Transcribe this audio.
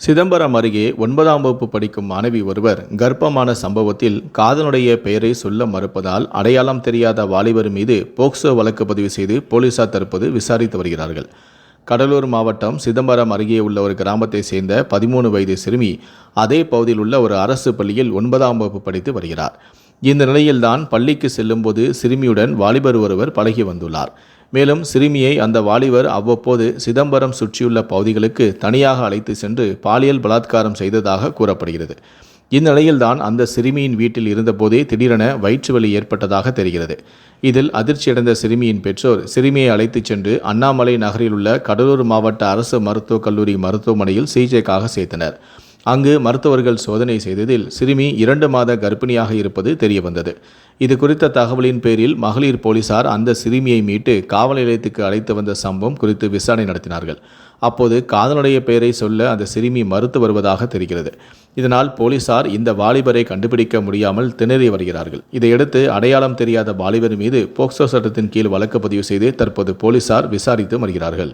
சிதம்பரம் அருகே ஒன்பதாம் வகுப்பு படிக்கும் மாணவி ஒருவர் கர்ப்பமான சம்பவத்தில் காதனுடைய பெயரை சொல்ல மறுப்பதால் அடையாளம் தெரியாத வாலிபர் மீது போக்சோ வழக்கு பதிவு செய்து போலீசார் தற்போது விசாரித்து வருகிறார்கள். கடலூர் மாவட்டம் சிதம்பரம் அருகே உள்ள ஒரு கிராமத்தை சேர்ந்த பதிமூணு வயது சிறுமி அதே பகுதியில் உள்ள ஒரு அரசு பள்ளியில் ஒன்பதாம் வகுப்பு படித்து வருகிறார். இந்த நிலையில்தான் பள்ளிக்கு செல்லும்போது சிறுமியுடன் வாலிபர் ஒருவர் பழகி வந்துள்ளார். மேலும் சிறுமியை அந்த வாலிபர் அவ்வப்போது சிதம்பரம் சுற்றியுள்ள பகுதிகளுக்கு தனியாக அழைத்து சென்று பாலியல் பலாத்காரம் செய்ததாக கூறப்படுகிறது. இந்நிலையில்தான் அந்த சிறுமியின் வீட்டில் இருந்தபோதே திடீரென வயிற்று வலி ஏற்பட்டதாக தெரிகிறது. இதில் அதிர்ச்சியடைந்த சிறுமியின் பெற்றோர் சிறுமியை அழைத்துச் சென்று அண்ணாமலை நகரில் உள்ள கடலூர் மாவட்ட அரசு மருத்துவக் கல்லூரி மருத்துவமனையில் சிகிச்சைக்காக சேர்த்தனர். அங்கு மருத்துவர்கள் சோதனை செய்ததில் சிறுமி இரண்டு மாத கர்ப்பிணியாக இருப்பது தெரியவந்தது. இது குறித்த தகவலின் பேரில் மகளிர் போலீசார் அந்த சிறுமியை மீட்டு காவல் நிலையத்துக்கு அழைத்து வந்த சம்பவம் குறித்து விசாரணை நடத்தினார்கள். அப்போது காதலுடைய பெயரை சொல்ல அந்த சிறுமி மறுத்து வருவதாக தெரிகிறது. இதனால் போலீசார் இந்த வாலிபரை கண்டுபிடிக்க முடியாமல் திணறி வருகிறார்கள். இதையடுத்து அடையாளம் தெரியாத வாலிபர் மீது போக்சோ சட்டத்தின் கீழ் வழக்கு பதிவு செய்து தற்போது போலீசார் விசாரித்து வருகிறார்கள்.